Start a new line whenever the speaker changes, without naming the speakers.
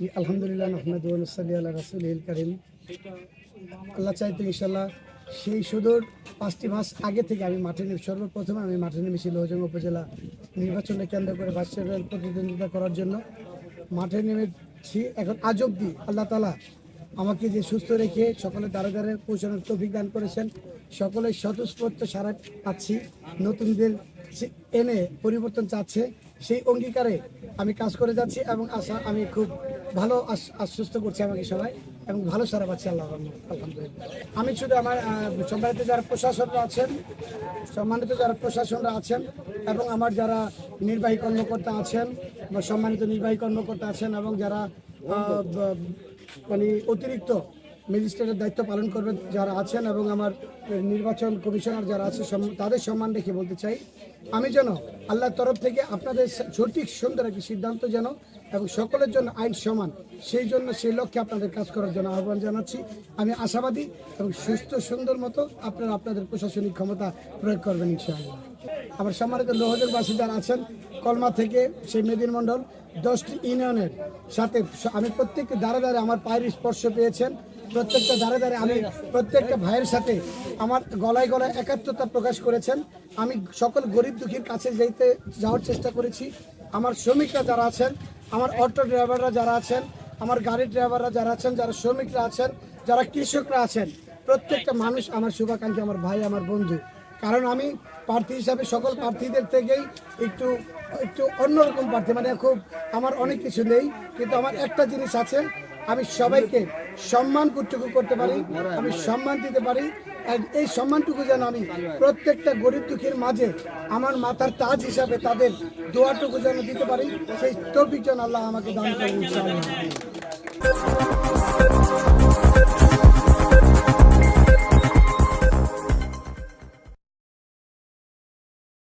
আলহামদুলিল্লাহ আহমদ আল্লাহ রাসুল করিম। আল্লাহ চাইতে ইনশাল্লাহ সেই সুদূর পাঁচটি মাস আগে থেকে আমি মাঠে নেমে, সর্বপ্রথম আমি মাঠে নেমেছি লোহজং উপজেলা নির্বাচনে কেন্দ্র করে বাসের প্রতিদ্বন্দ্বিতা করার জন্য। মাঠে নেমেছি এখন আজ অব্দি আল্লাহ তালা আমাকে যে সুস্থ রেখে সকলে দ্বারে দ্বারে পৌঁছানোর তৌফিক দান করেছেন। সকলে স্বতঃস্ফূর্ত সারা পাচ্ছি। নতুনদের এনে পরিবর্তন চাচ্ছে, সেই অঙ্গীকারে আমি কাজ করে যাচ্ছি এবং আশা, আমি খুব ভালো আশ্বস্ত করছি আমাকে সবাই এবং ভালো সারা পাচ্ছি আল্লাহ আলহামদুলিল্লাহ। আমি শুধু আমার সম্মানিত যারা প্রশাসনরা আছেন, সম্মানিত যারা প্রশাসনরা আছেন এবং আমার যারা নির্বাহী কর্মকর্তা আছেন বা সম্মানিত নির্বাহী কর্মকর্তা আছেন এবং যারা মানে অতিরিক্ত ম্যাজিস্ট্রেটের দায়িত্ব পালন করবে যারা আছেন এবং আমার নির্বাচন কমিশনার যারা আছে তাদের সম্মান রেখে বলতে চাই। আমি যেন আল্লাহর তরফ থেকে আপনাদের সঠিক, সুন্দর একটি সিদ্ধান্ত যেন এবং সকলের জন্য আইন সমান, সেই জন্য সেই লক্ষ্যে আপনাদের কাজ করার জন্য আহ্বান জানাচ্ছি। আমি আশাবাদী এবং সুস্থ, সুন্দর মতো আপনারা আপনাদের প্রশাসনিক ক্ষমতা প্রয়োগ করবেন ইনশাআল্লাহ। আমার সম্মানিত লোহজনবাসী যারা আছেন, কলমা থেকে সেই মেদিন মণ্ডল, দশটি ইউনিয়নের সাথে আমি প্রত্যেকটি দ্বারে দ্বারে আমার পায়ের স্পর্শ পেয়েছেন। প্রত্যেকটা দ্বারে দ্বারে আমি প্রত্যেকটা ভাইয়ের সাথে আমার গলায় গলায় একাত্মতা প্রকাশ করেছেন। আমি সকল গরিব দুঃখীর কাছে যেতে যাওয়ার চেষ্টা করেছি। আমার শ্রমিকরা যারা আছেন, আমার অটো ড্রাইভাররা যারা আছেন, আমার গাড়ির ড্রাইভাররা যারা আছেন, যারা শ্রমিকরা আছেন, যারা কৃষকরা আছেন, প্রত্যেকটা মানুষ আমার শুভাকাঙ্ক্ষী, আমার ভাই, আমার বন্ধু। কারণ আমি প্রার্থী হিসাবে সকল প্রার্থীদের থেকেই একটু একটু অন্যরকম প্রার্থী। মানে খুব, আমার অনেক কিছু নেই, কিন্তু আমার একটা জিনিস আছে আমি সবাইকে সম্মান কতটুকু করতে পারি, আমি সম্মান দিতে পারি এই সম্মানটুকু যেন আমি প্রত্যেকটা গরিব দুঃখীর মাঝে আমার মাথার তাজ হিসাবে তাদের দোয়াটুকু যেন দিতে পারি, সেই তৌফিক যেন আল্লাহ আমাকে দান করেন